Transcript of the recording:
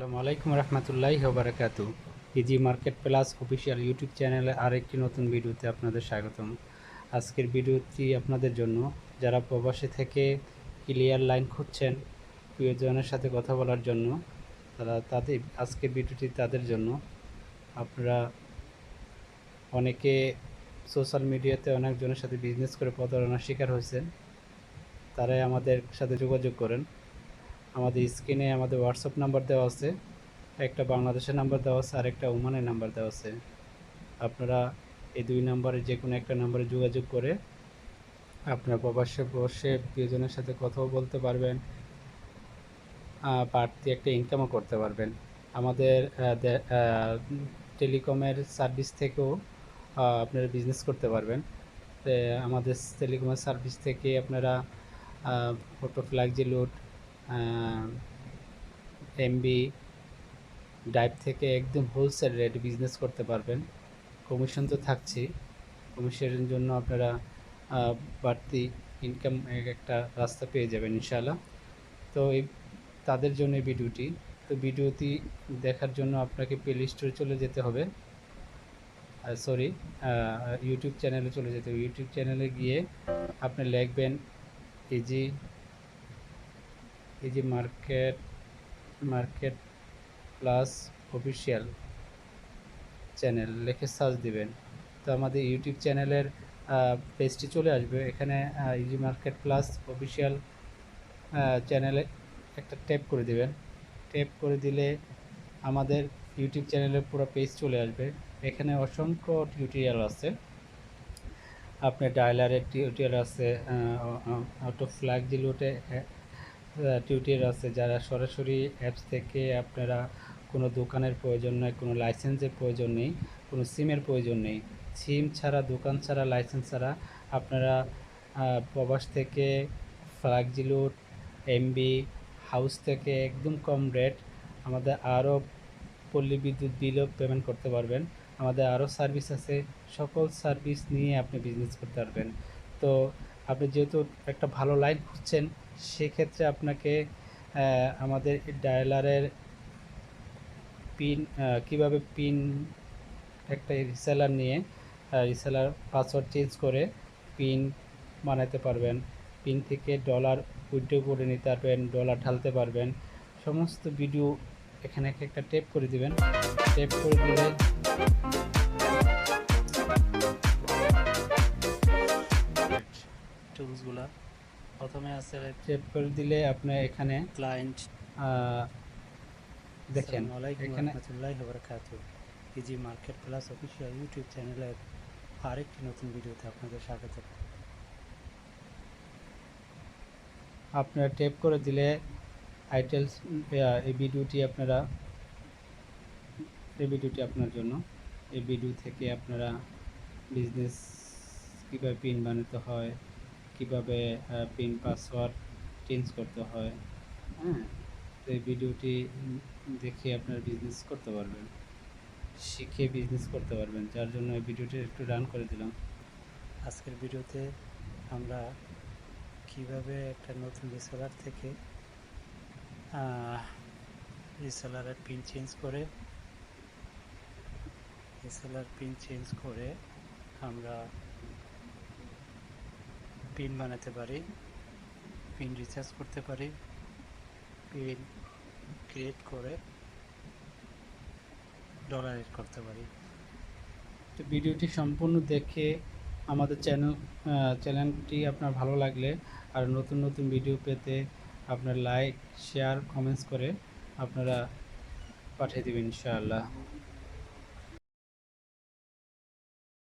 আসসালামু আলাইকুম রহমতুল্লাহ বারাকাতু Easy Market Plus official YouTube চ্যানেলে আরেকটি নতুন ভিডিওতে আপনাদের স্বাগতম। আজকের ভিডিওটি আপনাদের জন্য। যারা প্রবাসী থেকে ক্লিয়ার লাইন খুঁজছেন, প্রিয়জনের সাথে কথা বলার জন্য, তারা তাদের, আজকের ভিডিওটি তাদের জন্য। আপনারা অনেকে সোশ্যাল মিডিয়াতে অনেকজনের সাথে বিজনেস করে প্রতারণার শিকার হয়েছেন। তারাই আমাদের সাথে যোগাযোগ করেন। আমাদের স্ক্রিনে আমাদের হোয়াটসঅ্যাপ নাম্বার দেওয়া আছে। একটা বাংলাদেশের নাম্বার দেওয়া আছে আর একটা ওমানের নাম্বার দেওয়া আছে। আপনারা এই দুই নাম্বারে যে কোনো একটা নাম্বারে যোগাযোগ করে আপনারা প্রবাসে বসে প্রিয়জনের সাথে কথাও বলতে পারবেন বাড়তি একটা ইনকামও করতে পারবেন। আমাদের টেলিকমের সার্ভিস থেকেও আপনারা বিজনেস করতে পারবেন। আমাদের টেলিকমের সার্ভিস থেকে আপনারা auto flexi load MB drive থেকে একদম হোলসেল রেট বিজনেস করতে পারবেন। কমিশন তো থাকছেই। কমিশনের জন্য আপনারা বাড়তি ইনকাম একটা রাস্তা পেয়ে যাবেন ইনশাআল্লাহ। তো এই, তাদের জন্য ভিডিওটি। তো ভিডিওটি দেখার জন্য আপনাকে প্লে স্টোরে চলে যেতে হবে। সরি ইউটিউব চ্যানেলে চলে যেতে হবে। ইউটিউব চ্যানেলে গিয়ে আপনি লিখবেন ইজি এই যে market market plus official channel, লিখে সার্চ দিবেন। তো আমাদের ইউটিউব চ্যানেলের পেজটি চলে আসবে। এখানে ইজি মার্কেট প্লাস অফিসিয়াল চ্যানেলে একটা ট্যাপ করে দিবেন। ট্যাপ করে দিলে আমাদের ইউটিউব চ্যানেলের পুরো পেজ চলে আসবে। এখানে অসংখ্য টিউটোরিয়াল আছে। আপনার ডায়লারের টিউটোরিয়াল আছে অটো ফ্ল্যাগ জিলোটে টিউটোরিয়াল আছে যারা সরাসরি অ্যাপস থেকে আপনারা কোনো দোকানের প্রয়োজন নেই, কোনো লাইসেন্সের প্রয়োজন নেই, কোনো সিমের প্রয়োজন নেই। সিম ছাড়া, দোকান ছাড়া লাইসেন্স ছাড়া আপনারা প্রবাস থেকে ফ্লাগজিলুট এমবি হাউস থেকে একদম কম রেট আমাদের আরও পল্লী বিদ্যুৎ বিলও পেমেন্ট করতে পারবেন। আমাদের আরও সার্ভিস আছে, সকল সার্ভিস নিয়ে আপনি বিজনেস করতে পারবেন। তো আপনি যেহেতু একটা ভালো লাইন খুঁজছেন সেক্ষেত্রে আপনাকে আমাদের ডায়ালারের পিন কীভাবে পিন একটা রিসেলার নিয়ে রিসেলার পাসওয়ার্ড চেঞ্জ করে পিন বানাতে পারবেন। পিন থেকে ডলার উইথড্র করে নিতে পারবেন, ডলার ঢালতে পারবেন। সমস্ত ভিডিও এখানে এক একটা টেপ করে দিবেন। টেপ করে দিলে টুলসগুলা প্রথমে আছে টেপ করে দিলে আপনি এখানে ক্লায়েন্ট দেখেন এখানে Easy Market Plus official YouTube চ্যানেলের আরেকটি নতুন ভিডিওতে আপনাদের স্বাগত। আপনারা টেপ করে দিলে আইটেলস এই ভিডিওটি আপনারা এই ভিডিওটি আপনার জন্য। এই ভিডিও থেকে আপনারা বিজনেস কীভাবে পিন বানাতে হয় কীভাবে পিন পাসওয়ার্ড চেঞ্জ করতে হয়। হ্যাঁ তো এই ভিডিওটি দেখে আপনারা বিজনেস করতে পারবেন, শিখে বিজনেস করতে পারবেন। যার জন্য এই ভিডিওটি একটু রান করে দিলাম। আজকের ভিডিওতে আমরা কীভাবে একটা নতুন রিসেলার থেকে রিসেলারের পিন চেঞ্জ করে রিসেলার পিন চেঞ্জ করে আমরা পিন বানাতে পারি পিন রিচার্জ করতে পারি পিন ক্রিয়েট করে ডলার করতে পারি। তো ভিডিওটি সম্পূর্ণ দেখে আমাদের চ্যানেল চ্যানেলটি আপনার ভালো লাগলে আর নতুন নতুন ভিডিও পেতে আপনার লাইক শেয়ার কমেন্টস করে আপনারা পাঠিয়ে দেবেন ইনশাআল্লাহ।